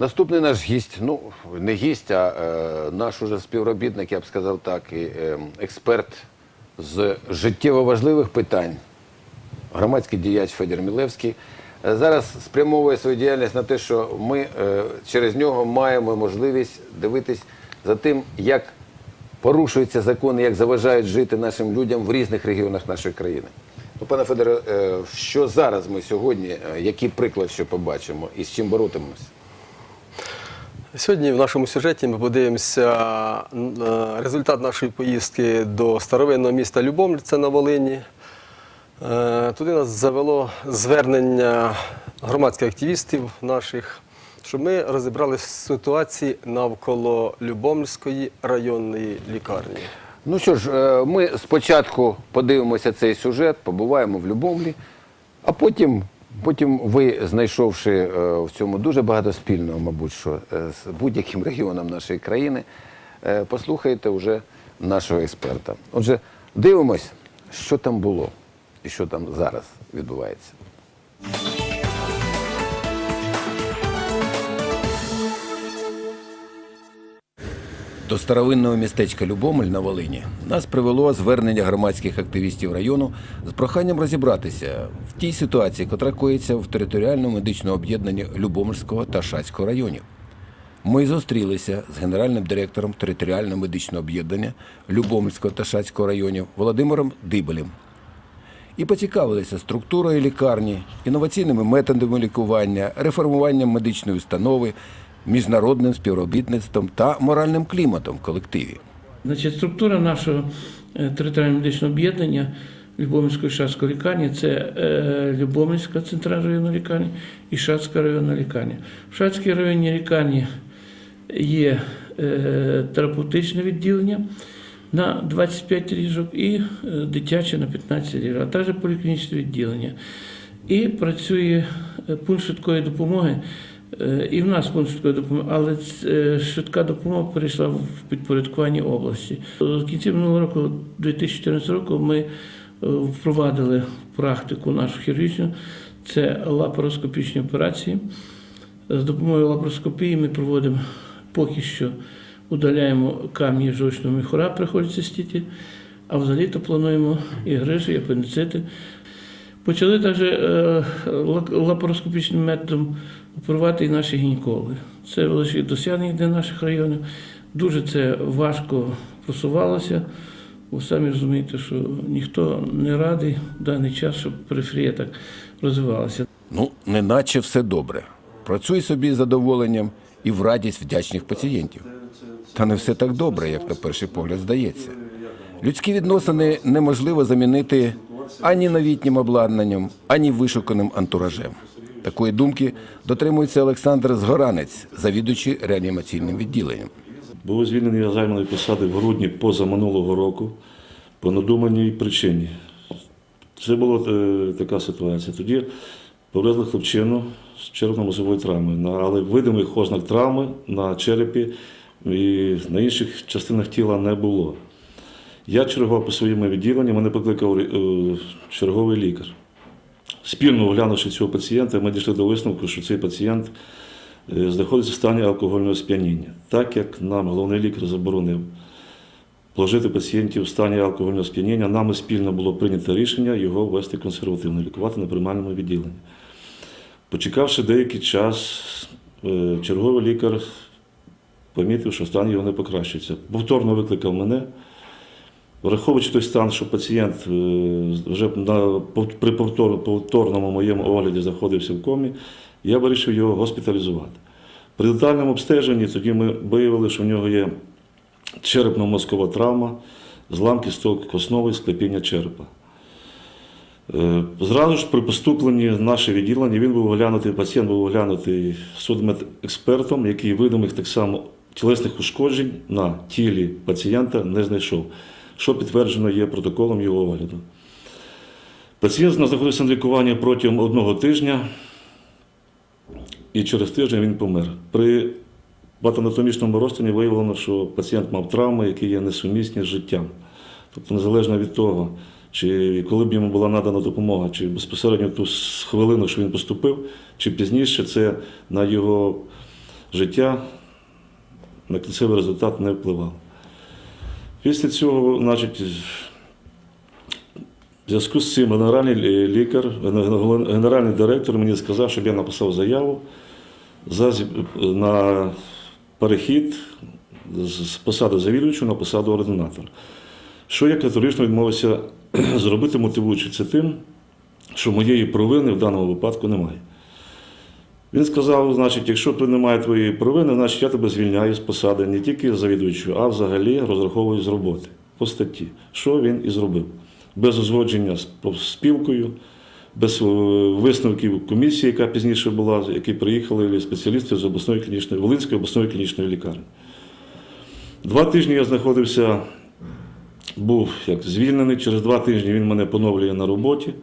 Наступний наш гість, ну не гість, а е, наш уже співробітник, я б сказав так, і е, експерт з життєво важливих питань, громадський діяч Федір Мілевський. Е, Зараз спрямовує свою діяльність на те, що ми е, через нього маємо можливість дивитись за тим, як порушуються закони, як заважають жити нашим людям в різних регіонах нашої країни. Ну, пане Федоре, е, що зараз ми сьогодні, е, який приклад що побачимо і з чим боротимемося? Сьогодні в нашому сюжеті ми подивимося результат нашої поїздки до старовинного міста Любомль, це на Волині. Е, Туди нас завело звернення громадських активістів наших, щоб ми розібралися в ситуації навколо Любомльської районної лікарні. Ну що ж, е, ми спочатку подивимося цей сюжет, побуваємо в Любомлі, а потім, потім ви, знайшовши е, в цьому дуже багато спільного, мабуть, що е, з будь-яким регіоном нашої країни, е, послухайте вже нашого експерта. Отже, дивимось, що там було і що там зараз відбувається. До старовинного містечка Любомель на Волині нас привело звернення громадських активістів району з проханням розібратися в тій ситуації, котра коїться в територіальному медичному об'єднанні Любомельського та Шацького районів. Ми зустрілися з генеральним директором територіального медичного об'єднання Любомельського та Шацького районів Володимиром Дибелем і поцікавилися структурою лікарні, інноваційними методами лікування, реформуванням медичної установи, міжнародним співробітництвом та моральним кліматом в колективі. Значить, структура нашого е, територіального медичного об'єднання Любомльської шацької лікарні це е, Любомльська центральна районна лікарня і Шацька районна лікарня. В Шацькій районній лікарні є е, терапевтичне відділення на 25 ліжок і дитяче на 15 ліжок, а також поліклінічне відділення. І працює пункт швидкої допомоги. Е, І в нас швидкої допомоги, але е, швидка допомога перейшла в підпорядкування області. В кінці минулого року, 2014 року, ми е, впровадили практику нашу хірургічну, це лапароскопічні операції. З допомогою лапароскопії ми проводимо поки що удаляємо камні жовчного міхура, приходиться стіти, а взагалі-то плануємо і грижі, і апендицити. Почали також е, лапароскопічним методом оперувати і наші гінекологи. Це велике досягнення для наших районів. Дуже це важко просувалося, бо самі розумієте, що ніхто не радий в даний час, щоб периферія так розвивалася. Ну, неначе все добре. Працюй собі з задоволенням і в радість вдячних пацієнтів. Та не все так добре, як на перший погляд здається. Людські відносини неможливо замінити ані новітнім обладнанням, ані вишуканим антуражем. Такої думки дотримується Олександр Згоранець, завідуючий реанімаційним відділенням. Був звільнений я займаної посади в грудні позаминулого року по надуманій причині. Це була е, така ситуація. Тоді повезли хлопчину з черепно-мозовою травмою, але видимих ознак травми на черепі і на інших частинах тіла не було. Я чергував по своєму відділенню, мене покликав е, черговий лікар. Спільно оглянувши цього пацієнта, ми дійшли до висновку, що цей пацієнт е, знаходиться в стані алкогольного сп'яніння, так як нам головний лікар заборонив положити пацієнтів в стані алкогольного сп'яніння, нами спільно було прийнято рішення його ввести консервативно, лікувати на приймальному відділенні. Почекавши деякий час, е, черговий лікар помітив, що стан його не покращується. Повторно викликав мене. Враховуючи той стан, що пацієнт е, вже на, при повторному моєму огляді знаходився в комі, я вирішив його госпіталізувати. При детальному обстеженні тоді ми виявили, що в нього є черепно-мозкова травма, зламки сток основи, склепіння черепа. Е, Зразу ж при поступленні в наше відділення він був оглянутий, пацієнт був оглянутий судмедекспертом, який видимих так само тілесних ушкоджень на тілі пацієнта не знайшов, що підтверджено є протоколом його огляду. Пацієнт знаходився на лікуванні протягом одного тижня, і через тиждень він помер. При патанатомічному розтині виявлено, що пацієнт мав травми, які є несумісні з життям. Тобто, незалежно від того, чи коли б йому була надана допомога, чи безпосередньо ту хвилину, що він поступив, чи пізніше, це на його життя на кінцевий результат не впливав. Після цього, значить, в зв'язку з цим генеральний лікар, генеральний директор мені сказав, щоб я написав заяву за, на перехід з посади завідувача на посаду ординатора. Що я категорично відмовився зробити, мотивуючи це тим, що моєї провини в даному випадку немає. Він сказав, значить, якщо тут немає твоєї провини, значить я тебе звільняю з посади не тільки завідувачу, а взагалі розраховую з роботи по статті. Що він і зробив? Без узгодження з спілкою, без е, висновків комісії, яка пізніше була, які приїхали спеціалісти з обласної клінічної, Волинської обласної клінічної лікарні. Два тижні я знаходився, був як звільнений. Через два тижні він мене поновлює на роботі,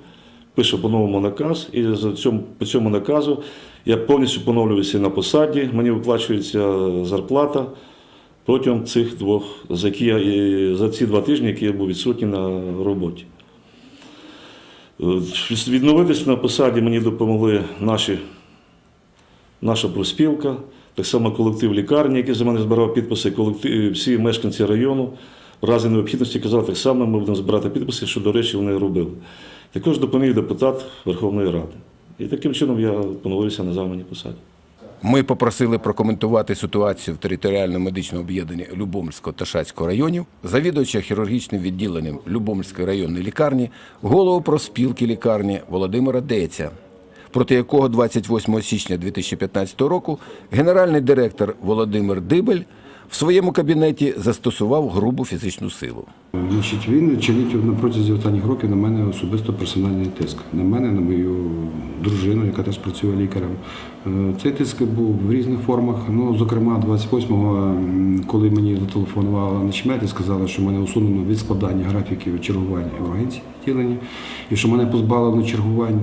пише по-новому наказ, і за цьому, по цьому наказу я повністю поновлююся на посаді, мені виплачується зарплата протягом цих двох, за, які я, за ці два тижні, які я був відсутній на роботі. Е, Відновитися на посаді мені допомогли наші, наша проспілка, так само колектив лікарні, який за мене збирав підписи, колектив, всі мешканці району. В разі необхідності казали, так само ми будемо збирати підписи, що, до речі, вони робили. Також допоміг депутат Верховної Ради. І таким чином я поновився на займаній посаді. Ми попросили прокоментувати ситуацію в територіальному медичному об'єднанні Любомльського та Шацького районів, завідувача хірургічним відділенням Любомльської районної лікарні, голову проспілки лікарні Володимира Деця, проти якого 28 січня 2015 року генеральний директор Володимир Дибель в своєму кабінеті застосував грубу фізичну силу. Значить, він чинить на протязі останніх років на мене особисто персональний тиск. На мене, на мою дружину, яка теж працює лікарем. Е, Цей тиск був в різних формах. Ну, зокрема, 28-го, коли мені зателефонувала начмет і сказала, що мене усунено від складання графіків чергувань в агенції відділені, і що мене позбавлено чергувань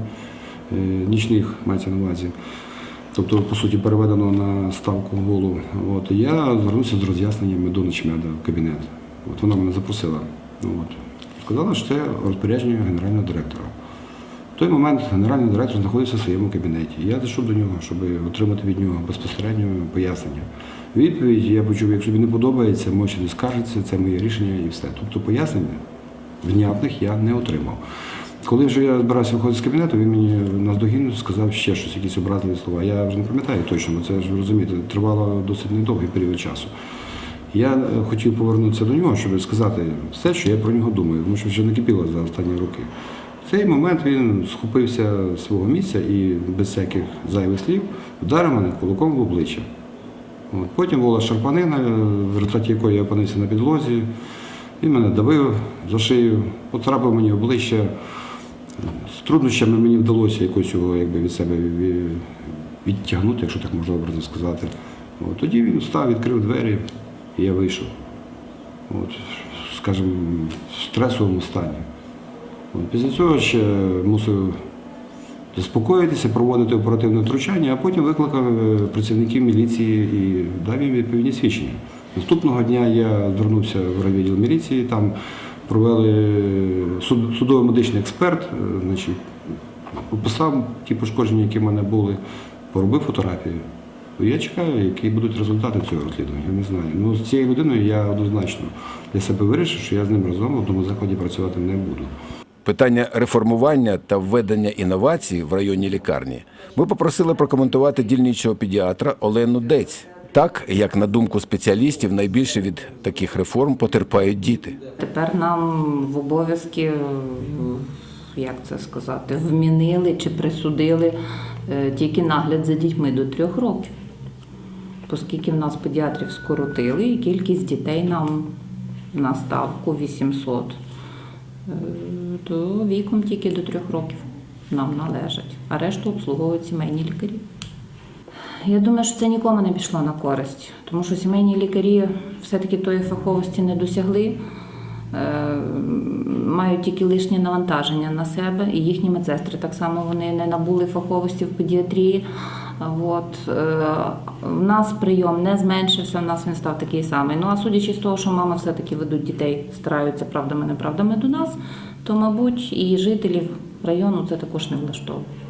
е, нічних, мається на увазі. Тобто, по суті, переведено на ставку голову. От я звернувся з роз'ясненнями до начмеда в кабінет. От вона мене запросила. От. Сказала, що це розпорядження генерального директора. В той момент генеральний директор знаходився в своєму кабінеті. Я зайшов до нього, щоб отримати від нього безпосередньо пояснення. Відповідь я почув, якщо тобі не подобається, можете не скаржитися, це моє рішення і все. Тобто пояснення внятних я не отримав. Коли вже я збирався виходити з кабінету, він мені наздогін сказав ще щось, якісь образливі слова. Я вже не пам'ятаю точно, це ж розумієте, тривало досить недовгий період часу. Я е, хотів повернутися до нього, щоб сказати все, що я про нього думаю, тому що вже накипіло за останні роки. В цей момент він схопився з свого місця і без всяких зайвих слів вдарив мене кулаком в обличчя. От. Потім була шарпанина, в результаті якої я опинився на підлозі. Він мене давив за шию, поцарапав мені обличчя. З труднощами мені вдалося якось його якби, від себе відтягнути, якщо так можна образно сказати. От. Тоді він встав, відкрив двері, і я вийшов. От, скажімо, в стресовому стані. От. Після цього ще мусив заспокоїтися, проводити оперативне втручання, а потім викликав е, працівників міліції і дав їм відповідні свідчення. Наступного дня я звернувся в райвідділ міліції, там провели суд- судово-медичний експерт, е, значить, описав ті пошкодження, які в мене були, поробив фотографію. Я чекаю, які будуть результати цього розслідування. Я не знаю. Ну, з цією людиною я однозначно для себе вирішив, що я з ним разом в одному закладі працювати не буду. Питання реформування та введення інновацій в районній лікарні ми попросили прокоментувати дільничого педіатра Олену Дець. Так, як на думку спеціалістів, найбільше від таких реформ потерпають діти. Тепер нам в обов'язки, е, як це сказати, вмінили чи присудили е, тільки нагляд за дітьми до трьох років. Оскільки в нас педіатрів скоротили, і кількість дітей нам на ставку 800, е, то віком тільки до трьох років нам належать, а решту обслуговують сімейні лікарі. Я думаю, що це нікому не пішло на користь, тому що сімейні лікарі все-таки тої фаховості не досягли, е, мають тільки лишнє навантаження на себе, і їхні медсестри так само вони не набули фаховості в педіатрії. От, е, в нас прийом не зменшився, в нас він став такий самий. Ну а судячи з того, що мами все-таки ведуть дітей, стараються правдами, неправдами до нас, то, мабуть, і жителів району це також не влаштовує.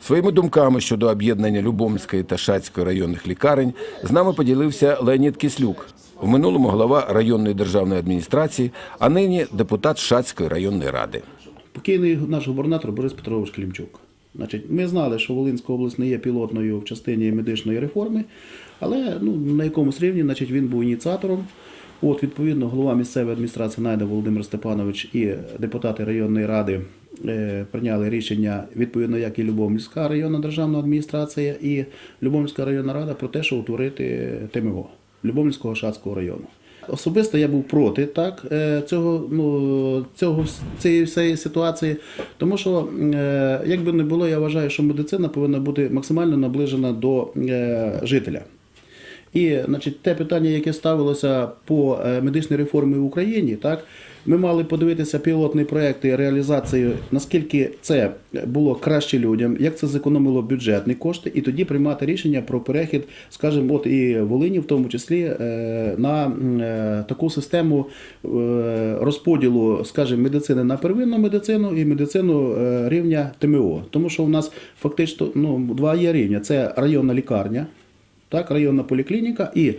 Своїми думками щодо об'єднання Любомльської та Шацької районних лікарень з нами поділився Леонід Кислюк, в минулому голова районної державної адміністрації, а нині депутат Шацької районної ради. Покійний наш губернатор Борис Петрович Клімчук. Значить, ми знали, що Волинська область не є пілотною в частині медичної реформи, але ну, на якомусь рівні значить, він був ініціатором. От, відповідно, голова місцевої адміністрації Найда Володимир Степанович і депутати районної ради прийняли рішення, відповідно, як і Любомльська районна державна адміністрація, і Любомльська районна рада про те, що утворити ТМО Любомльського Шацького району. Особисто я був проти так, е, цього, ну, цього, цієї всієї ситуації, тому що, е, як би не було, я вважаю, що медицина повинна бути максимально наближена до е, жителя. І значить, те питання, яке ставилося по е, медичній реформі в Україні, так ми мали подивитися пілотні проекти реалізації, наскільки це було краще людям, як це зекономило бюджетні кошти, і тоді приймати рішення про перехід, скажімо, от і Волині, в тому числі, е, на е, таку систему е, розподілу, скажімо, медицини на первинну медицину і медицину рівня ТМО. Тому що у нас фактично ну, два є рівня: це районна лікарня так, районна поліклініка і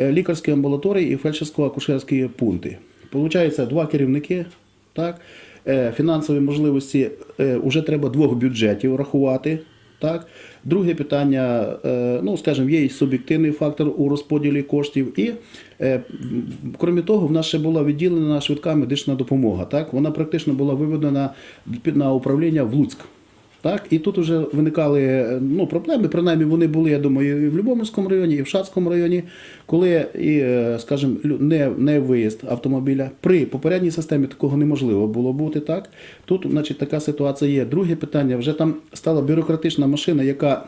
лікарські амбулаторії і фельдшерсько-акушерські пункти. Получається два керівники, так, е, фінансові можливості вже треба двох бюджетів рахувати. Так. Друге питання, е, ну скажімо, є і суб'єктивний фактор у розподілі коштів. І е, крім того, в нас ще була відділена швидка медична допомога. Так. Вона практично була виведена на управління в Луцьк. Так, і тут вже виникали е, ну, проблеми. Принаймні вони були, я думаю, і в Любомирському районі, і в Шацькому районі, коли і, е, скажімо, не, не виїзд автомобіля. При попередній системі такого неможливо було бути. Так тут, значить, така ситуація є. Друге питання вже там стала бюрократична машина, яка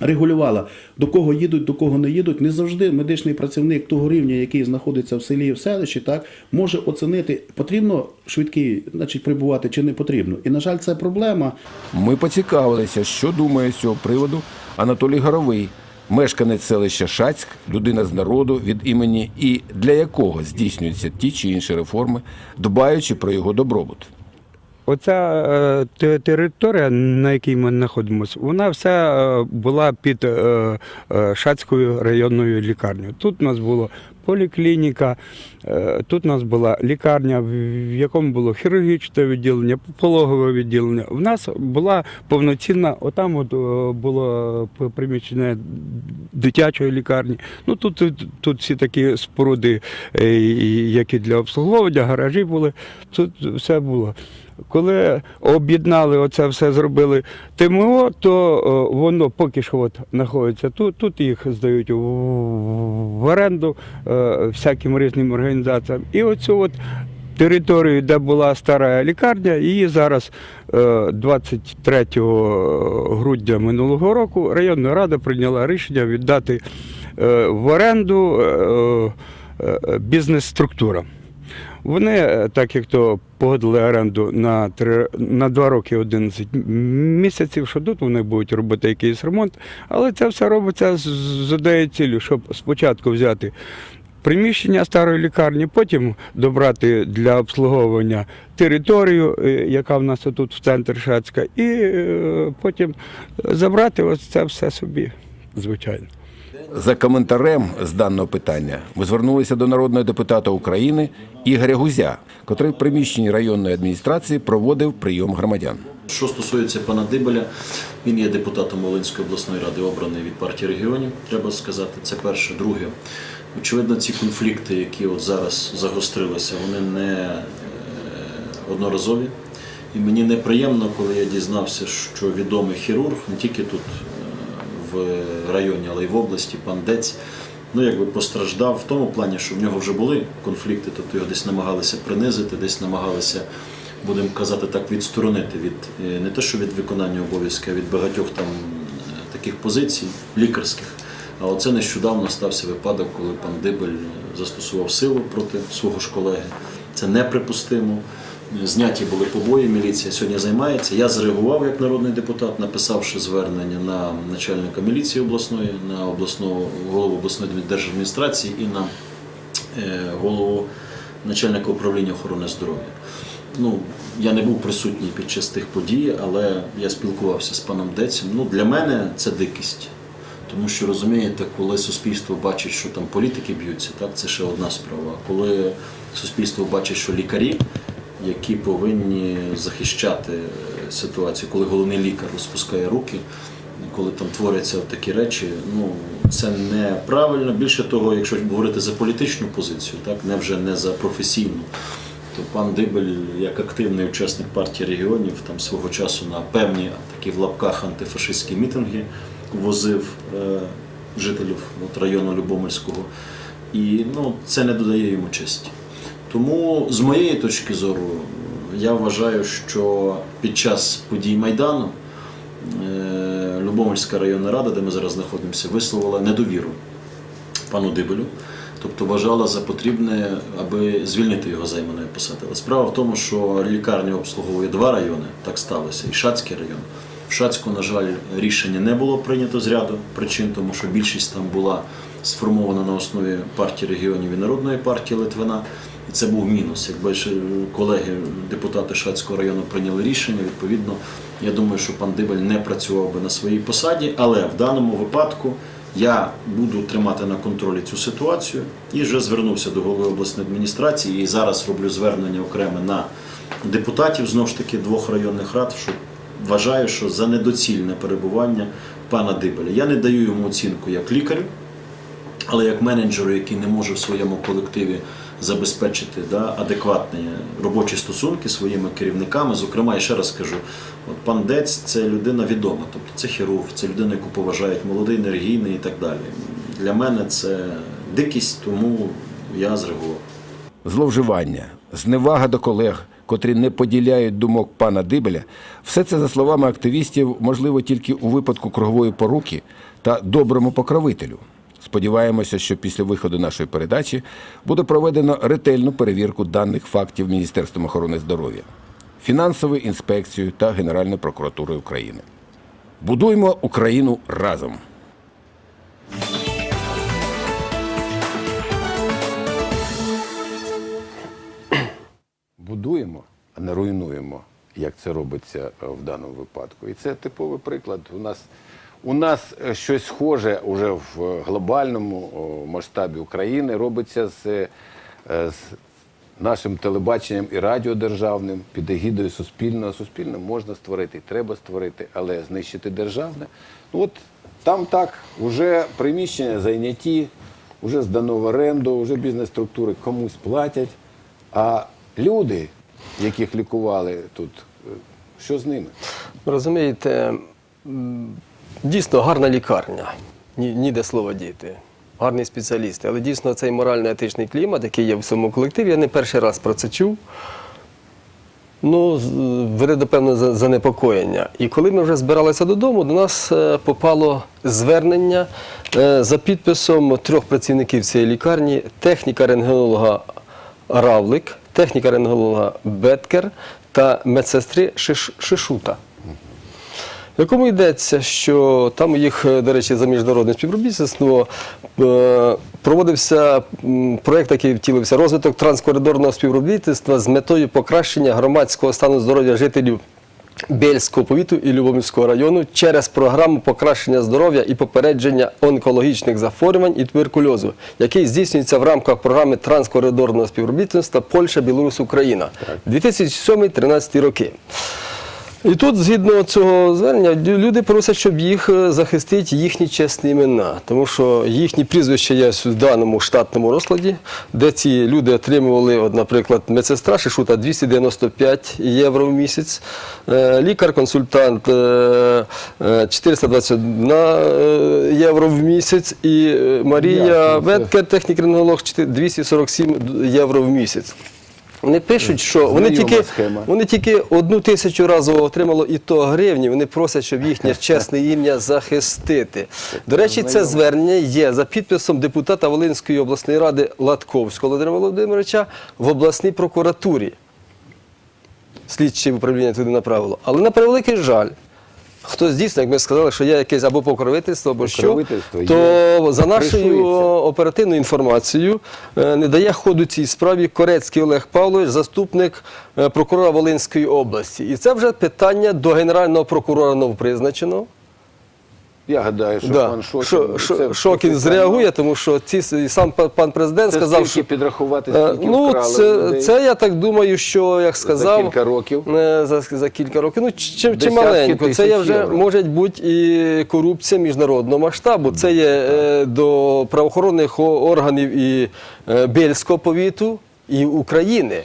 регулювала, до кого їдуть, до кого не їдуть. Не завжди медичний працівник того рівня, який знаходиться в селі і в селищі, так може оцінити, потрібно швидкий, значить, прибувати чи не потрібно. І на жаль, це проблема. Ми поцікавилися, що думає з цього приводу Анатолій Горовий, мешканець селища Шацьк, людина з народу від імені і для якого здійснюються ті чи інші реформи, дбаючи про його добробут. Оця е, територія, на якій ми знаходимося, вона вся е, була під е, е, Шацькою районною лікарнею. Тут у нас була поліклініка, тут у нас була лікарня, в якому було хірургічне відділення, пологове відділення. У нас була повноцінна, отам от е, було приміщення дитячої лікарні. Ну тут, тут, всі такі споруди, е, які для обслуговування, гаражі були, тут все було. Коли об'єднали оце все, зробили ТМО, то е, воно поки що от знаходиться тут. Тут їх здають в, оренду е, всяким різним організаціям. І оцю от територію, де була стара лікарня, її зараз е, 23 грудня минулого року районна рада прийняла рішення віддати е, в оренду е, е, бізнес-структурам. Вони, е, так як то погодили оренду на, три, на 2 роки 11 місяців, що тут вони будуть робити якийсь ремонт, але це все робиться з, однією ціллю, щоб спочатку взяти приміщення старої лікарні, потім добрати для обслуговування територію, е, яка в нас тут в центрі Шацька, і е, потім забрати ось це все собі, звичайно. За коментарем з даного питання ми звернулися до народного депутата України Ігоря Гузя, котрий в приміщенні районної адміністрації проводив прийом громадян. Що стосується пана Дибеля, він є депутатом Волинської обласної ради, обраний від партії регіонів, треба сказати. Це перше. Друге, очевидно, ці конфлікти, які от зараз загострилися, вони не е, одноразові. І мені неприємно, коли я дізнався, що відомий хірург не тільки тут е, в районі, але й в області, пан Дець, ну якби постраждав в тому плані, що в нього вже були конфлікти, тобто його десь намагалися принизити, десь намагалися, будемо казати так, відсторонити від е, не те, що від виконання обов'язків, а від багатьох там таких позицій лікарських. А оце нещодавно стався випадок, коли пан Дибель застосував силу проти свого ж колеги. Це неприпустимо. Зняті були побої, міліція сьогодні займається. Я зреагував як народний депутат, написавши звернення на начальника міліції обласної, на обласного голову обласної держадміністрації і на е, голову начальника управління охорони здоров'я. Ну, я не був присутній під час тих подій, але я спілкувався з паном Децем. Ну, для мене це дикість. Тому що розумієте, коли суспільство бачить, що там політики б'ються, так це ще одна справа. Коли суспільство бачить, що лікарі, які повинні захищати е, ситуацію, коли головний лікар розпускає руки, коли там творяться такі речі, ну це неправильно. Більше того, якщо говорити за політичну позицію, так не вже не за професійну, то пан Дибель, як активний учасник партії регіонів, там свого часу на певні такі в лапках антифашистські мітинги возив е, жителів от, району Любомельського. І ну, це не додає йому честі. Тому, з моєї точки зору, я вважаю, що під час подій Майдану е, Любомельська районна рада, де ми зараз знаходимося, висловила недовіру пану Дибелю. Тобто вважала за потрібне, аби звільнити його займаної посади. Але справа в тому, що лікарня обслуговує два райони, так сталося, і Шацький район. Шацьку, на жаль, рішення не було прийнято з ряду причин, тому що більшість там була сформована на основі партії регіонів і Народної партії Литвина. І це був мінус. Якби ж колеги, депутати Шацького району прийняли рішення, відповідно, я думаю, що пан Дибель не працював би на своїй посаді, але в даному випадку я буду тримати на контролі цю ситуацію і вже звернувся до голови обласної адміністрації і зараз роблю звернення окреме на депутатів знову ж таки двох районних рад, що вважаю, що за недоцільне перебування пана Дибеля. Я не даю йому оцінку як лікарю, але як менеджеру, який не може в своєму колективі забезпечити да, адекватні робочі стосунки своїми керівниками. Зокрема, я ще раз скажу, от пан Дець це людина відома, тобто це хірург, це людина, яку поважають молодий, енергійний і так далі. Для мене це дикість, тому я зреагував. зловживання, зневага до колег, котрі не поділяють думок пана Дибеля, все це, за словами активістів, можливо тільки у випадку кругової поруки та доброму покровителю. Сподіваємося, що після виходу нашої передачі буде проведено ретельну перевірку даних фактів Міністерством охорони здоров'я, фінансовою інспекцією та Генеральною прокуратурою України. Будуємо Україну разом. Будуємо, а не руйнуємо, як це робиться е, в даному випадку. І це типовий приклад. У нас, у нас е, щось схоже уже в глобальному масштабі України робиться з, е, з нашим телебаченням і радіодержавним під егідою суспільного. Суспільне можна створити, треба створити, але знищити державне. Ну от там так, вже приміщення зайняті, вже здано в оренду, вже бізнес-структури комусь платять. А люди, яких лікували тут, е, що з ними? Розумієте, дійсно гарна лікарня, ні, ніде слова діти. Гарні спеціалісти, але дійсно цей морально-етичний клімат, який є в цьому колективі, я не перший раз про це чув. Ну, веде до певного за- занепокоєння. І коли ми вже збиралися додому, до нас е, попало звернення е, за підписом трьох працівників цієї лікарні: техніка рентгенолога Равлик, техніка рентгенолога Беткер та медсестри Шиш- Шишута. В якому йдеться, що там їх, до речі, за міжнародне співробітництво е, проводився проєкт, який втілився розвиток транскоридорного співробітництва з метою покращення громадського стану здоров'я жителів Бельського повіту і Любомирського району через програму покращення здоров'я і попередження онкологічних захворювань і туберкульозу, який здійснюється в рамках програми транскоридорного співробітництва Польща, Білорусь, Україна 2007-2013 роки. І тут, згідно цього звернення, люди просять, щоб їх е, захистити їхні чесні імена, тому що їхні прізвища є в даному штатному розкладі, де ці люди отримували, от, наприклад, медсестра Шишута 295 євро в місяць, е, лікар-консультант е, е, 421 е, євро в місяць, і Марія Веткер, технік-рентгенолог, 247 євро в місяць. Вони пишуть, що вони Знайома тільки, схема. вони тільки одну тисячу разово отримало і то гривні. Вони просять, щоб їхнє чесне ім'я захистити. До речі, це звернення є за підписом депутата Волинської обласної ради Латковського Володимира Володимировича в обласній прокуратурі. Слідчі управління туди направило. Але на превеликий жаль, хтось дійсно, як ми сказали, що є якесь або покровительство, або що, то за нашою оперативною інформацією не дає ходу цій справі Корецький Олег Павлович, заступник е, прокурора Волинської області. І це вже питання до генерального прокурора новопризначеного. Я гадаю, що Да. пан Шокін, Шо- Шо- це Шокін професіонал. зреагує, тому що ці, і сам па- пан президент Це сказав, скільки що підрахувати, Е, скільки ну, вкрали це, людей? це я так думаю, що як сказав за кілька років. е, за, за кілька років. Ну чи, чи Десятки маленько. Це тисяч є вже євро. може бути і корупція міжнародного масштабу. Це є е, до правоохоронних о- органів і е, Бельського повіту, і України.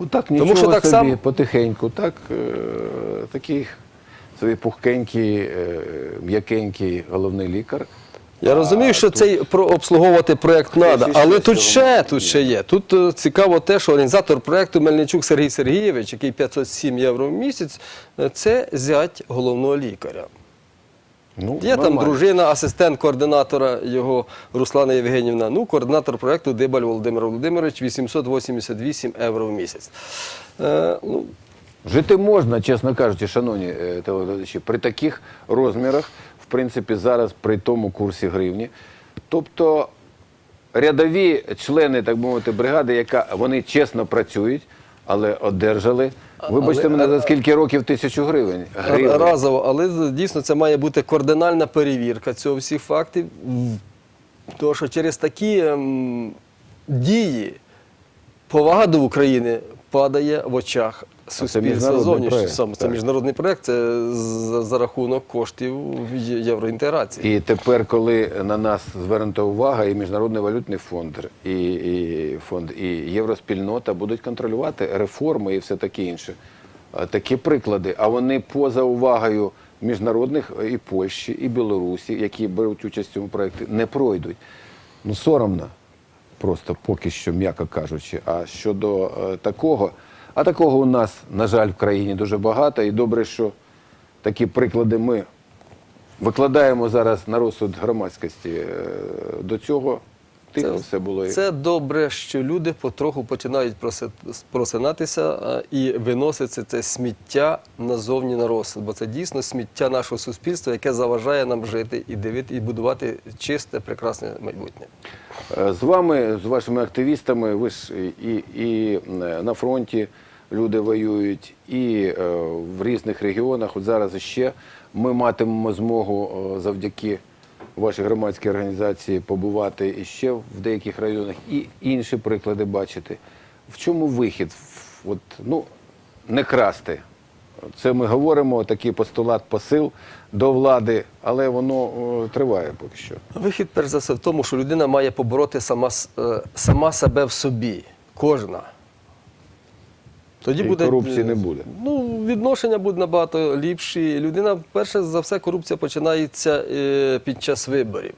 Ну так, Тому нічого що так собі, само- потихеньку, так, е, такий собі пухкенький, е, м'якенький головний лікар. Я розумію, що цей про обслуговувати проект треба, але тут ще, тут ще є. Тут е, цікаво те, що організатор проекту Мельничук Сергій Сергійович, який 507 євро в місяць, е, це зять головного лікаря. Ну, Є там дружина, асистент координатора його Руслана Євгенівна. Ну, координатор проекту Дибаль Володимир Володимирович 888 євро в місяць. Е, ну, Жити можна, чесно кажучи, шановні е, телеглядачі, при таких розмірах, в принципі, зараз при тому курсі гривні. Тобто рядові члени, так би мовити, бригади, яка вони чесно працюють, але одержали. Вибачте але- мене за скільки років тисячу гривень. гривень. разово, але дійсно це має бути координальна перевірка цього всіх фактів. Тому що через такі ем, дії повага до України падає в очах зовнішнього. проект, Саме Це міжнародний проект, це за, за рахунок коштів євроінтеграції. І тепер, коли на нас звернута увага, і Міжнародний валютний фонд, і, і фонд, і Євроспільнота будуть контролювати реформи і все таке інше. Такі приклади. А вони поза увагою міжнародних і Польщі, і Білорусі, які беруть участь в цьому проєкті, не пройдуть. Ну, соромно. Просто поки що, м'яко кажучи. А щодо е, такого, а такого у нас, на жаль, в країні дуже багато. І добре, що такі приклади ми викладаємо зараз на розсуд громадськості. Е, До цього тихо все було. Це добре, що люди потроху починають просинатися і виносити це сміття назовні на розсуд. Бо це дійсно сміття нашого суспільства, яке заважає нам жити і дивити, і будувати чисте, прекрасне майбутнє. Е, З вами, з вашими активістами, ви ж і, і е, на фронті люди воюють, і е, в різних регіонах. От зараз ще ми матимемо змогу е, завдяки вашій громадській організації побувати іще в деяких районах і інші приклади бачити. В чому вихід? От, ну, не красти. Це ми говоримо, такий постулат, посил до влади, але воно о, триває поки що. Вихід, перш за все, в тому, що людина має побороти сама, е, сама себе в собі. Кожна. Тоді І буде корупції не буде. Ну, відношення будуть набагато ліпші. Людина, перше за все, корупція починається е, під час виборів.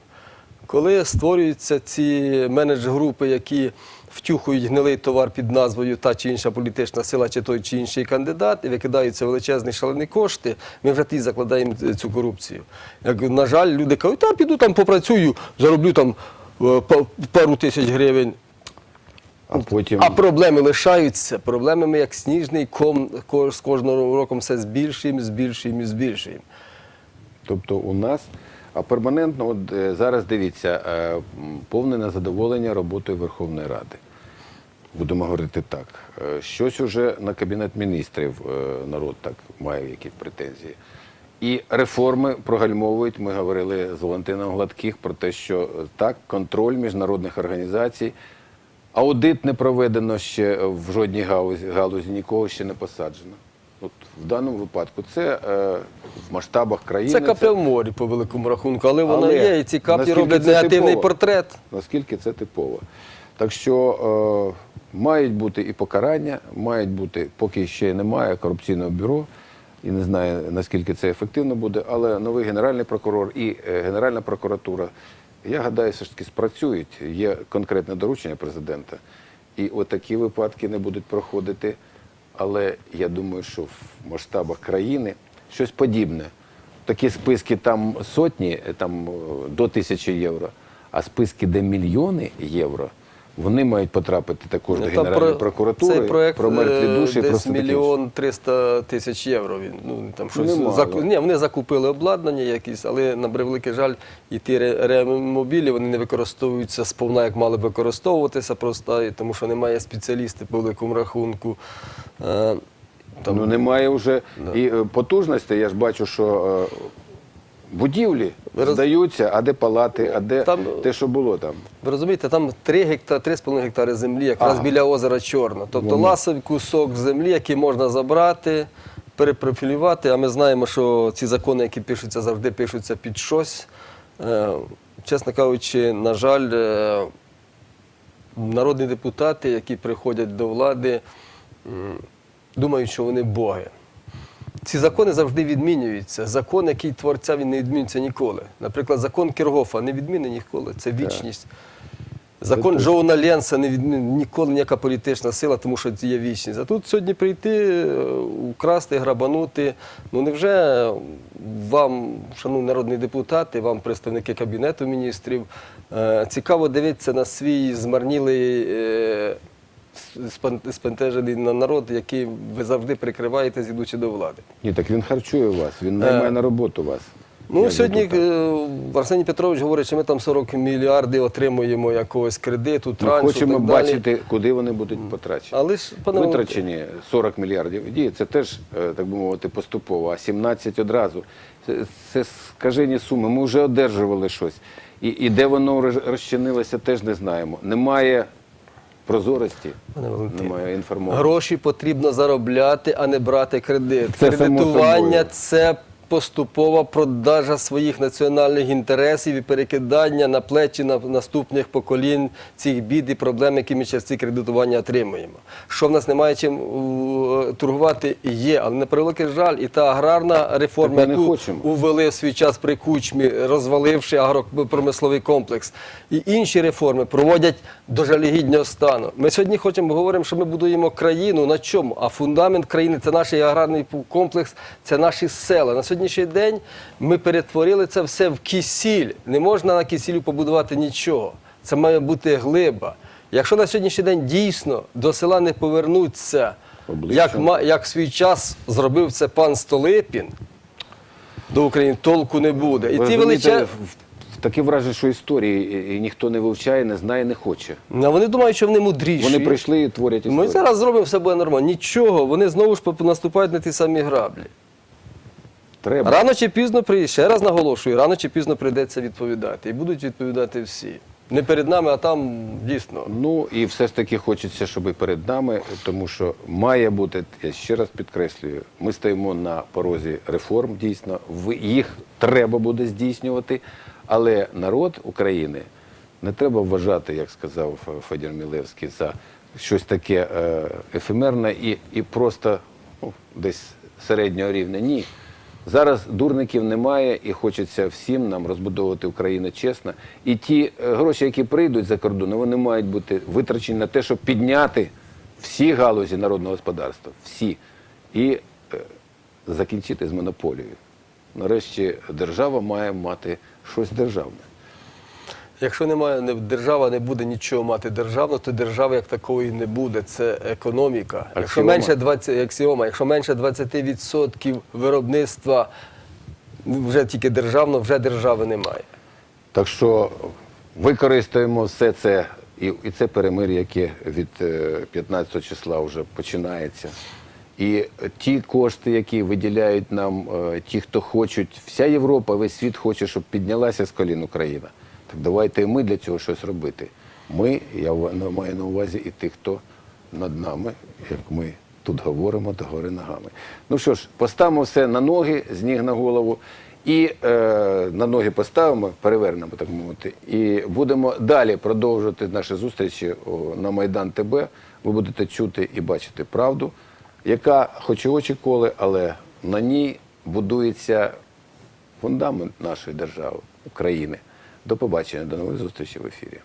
Коли створюються ці менедж-групи, які втюхують гнилий товар під назвою та чи інша політична сила, чи той чи інший кандидат, і викидаються величезні шалені кошти, ми вже тоді закладаємо цю корупцію. Як, на жаль, люди кажуть, та піду там попрацюю, зароблю там е, пару тисяч гривень. А потім А проблеми лишаються. Проблеми ми як сніжний ком з кожним роком все збільшуємо, збільшуємо збільшуємо. Тобто у нас, а перманентно, от е, зараз дивіться, е, повне незадоволення роботою Верховної Ради. Будемо говорити так. Е, Щось уже на Кабінет міністрів народ так має якісь претензії. І реформи прогальмовують. Ми говорили з Валентином Гладких про те, що так, контроль міжнародних організацій. Аудит не проведено ще в жодній галузі, галузі нікого ще не посаджено. От в даному випадку це е, в масштабах країни. Це капля в морі по великому рахунку, але воно Але є, і ці каплі роблять негативний типово? портрет. наскільки це типово. Так що е, мають бути і покарання, мають бути, поки ще немає корупційного бюро, і не знаю, наскільки це ефективно буде, але новий генеральний прокурор і е, Генеральна прокуратура, я гадаю, все ж таки спрацюють. Є конкретне доручення президента. І отакі випадки не будуть проходити. Але я думаю, що в масштабах країни щось подібне. Такі списки там сотні, е, там до тисячі євро, а списки, де мільйони євро, Вони мають потрапити також до Ну, Там Генеральної про- прокуратури Цей проект про мертві е, душі. десь мільйон триста тисяч євро. Він ну там щось заку... Ні, вони закупили обладнання якісь, але на превеликий жаль, і ті ре- реанімобілі вони не використовуються сповна, як мали б використовуватися, просто тому що немає спеціалістів по великому рахунку. Е, Там, Ну немає вже і е, потужності. Я ж бачу, що будівлі роз- здаються, а де палати, а де Там- те, що було там. Ви розумієте, там 3 гектари, 3,5 гектари землі, якраз А. біля озера Чорна. Тобто Воно. ласовий кусок землі, який можна забрати, перепрофілювати. А ми знаємо, що ці закони, які пишуться, завжди пишуться під щось. Е, Чесно кажучи, на жаль, е, народні депутати, які приходять до влади, думають, що вони боги. Ці закони завжди відмінюються. Закон, який творця, він не відмінюється ніколи. Наприклад, закон Кіргофа не відмінений ніколи. Це вічність. Закон Джоуна Ленса не відмінений ніколи ніяка політична сила, тому що це є вічність. А тут сьогодні прийти, е, украсти, грабанути. Ну невже вам, шановні народні депутати, вам представники Кабінету міністрів, е, цікаво дивитися на свій змарнілий. Спентежений на народ, який ви завжди прикриваєте, ідучи до влади. Ні, так він харчує вас, він наймає Е, на роботу вас. Ну, Як сьогодні е, Арсеній Петрович говорить, що ми там 40 мільярдів отримуємо якогось кредиту, Ми хочемо так далі. бачити, куди вони будуть потрачені. Але ж, пане Витрачені 40 мільярдів. Дії, це теж, е, так би мовити, поступово, а 17 одразу. Це, це скажені суми. Ми вже одержували щось. І, і де воно розчинилося, теж не знаємо. Немає прозорості, немає інформації. Гроші потрібно заробляти, а не брати кредит. Це Кредитування це поступова продажа своїх національних інтересів і перекидання на плечі на наступних поколінь цих бід і проблем, які ми через ці кредитування отримуємо. Що в нас немає чим е, торгувати, є, але на превеликий жаль, і та аграрна реформа, яку увели в свій час при кучмі, розваливши агропромисловий комплекс. І інші реформи проводять до жалігіднього стану. Ми сьогодні хочемо говоримо, що ми будуємо країну на чому? А фундамент країни це наш аграрний комплекс, це наші села. На сьогоднішній день ми перетворили це все в кисіль. Не можна на кисілю побудувати нічого. Це має бути глиба. Якщо на сьогоднішній день дійсно до села не повернуться, як, як в свій час зробив це пан Столипін, до України толку не буде. І Ви ті розумієте, Таке враження, що історії ніхто не вивчає, не знає, не хоче. Ну, вони думають, що вони мудріші. Вони прийшли і творять історію. Ми зараз зробимо все буде нормально. Нічого, вони знову ж наступають на ті самі граблі. Треба. Рано чи пізно прийде, ще раз наголошую, рано чи пізно прийдеться відповідати. І будуть відповідати всі. Не перед нами, а там дійсно. Ну і все ж таки хочеться, щоб і перед нами, тому що має бути, я ще раз підкреслюю, ми стоїмо на порозі реформ, дійсно, їх треба буде здійснювати, але народ України не треба вважати, як сказав Федір Мілевський, за щось таке е, ефемерне і, і просто ну, десь середнього рівня. Ні. Зараз дурників немає і хочеться всім нам розбудовувати Україну чесно. І ті е, гроші, які прийдуть за кордон, вони мають бути витрачені на те, щоб підняти всі галузі народного господарства, всі, і е, закінчити з монополією. Нарешті держава має мати щось державне. Якщо немає, не, держава не буде нічого мати державного, то держави як такої не буде. Це економіка. Якщо Аксіома. менше 20, аксіома, якщо менше 20% виробництва вже тільки державно, вже держави немає. Так що використаємо все це і, і це перемир'я, яке від е, 15 числа вже починається. І ті кошти, які виділяють нам е, ті, хто хочуть, вся Європа, весь світ хоче, щоб піднялася з колін Україна. Так давайте і ми для цього щось робити. Ми, я маю на увазі і тих, хто над нами, як ми тут говоримо, до гори ногами. Ну що ж, поставимо все на ноги, з ніг на голову. І е, на ноги поставимо, перевернемо, так мовити, і будемо далі продовжувати наші зустрічі на Майдан ТБ. Ви будете чути і бачити правду, яка хоч і очі коли, але на ній будується фундамент нашої держави, України. До побачення, до нових зустрічей в ефірі.